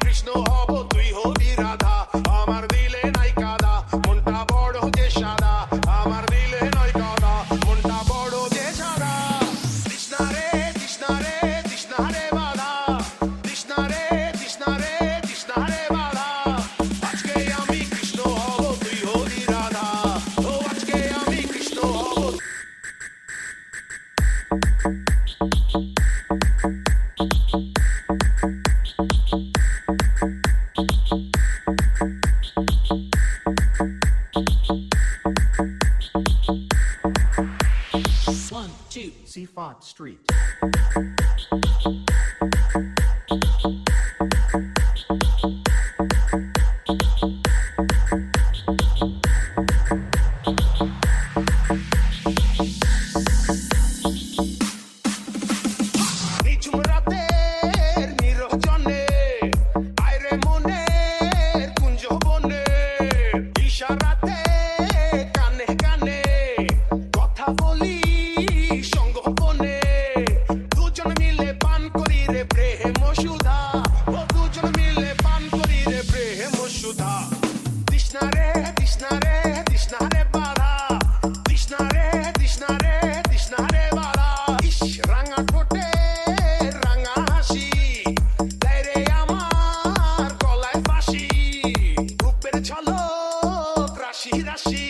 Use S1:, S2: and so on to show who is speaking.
S1: Krishna, how about three,
S2: how be Radha? Street.
S1: দুজন মিলে পান করি রে প্রেম সুধা তৃষ্ণা রে তৃষ্ণা রে তৃষ্ণা রে বাধা তৃষ্ণা রে তৃষ্ণা রে তৃষ্ণা রে বাধা ইস রাঙা ঠোঁটে রাঙা হাসি দেয় রে আমার গলায় বাসি রূপের ঝলক রাশি রাশি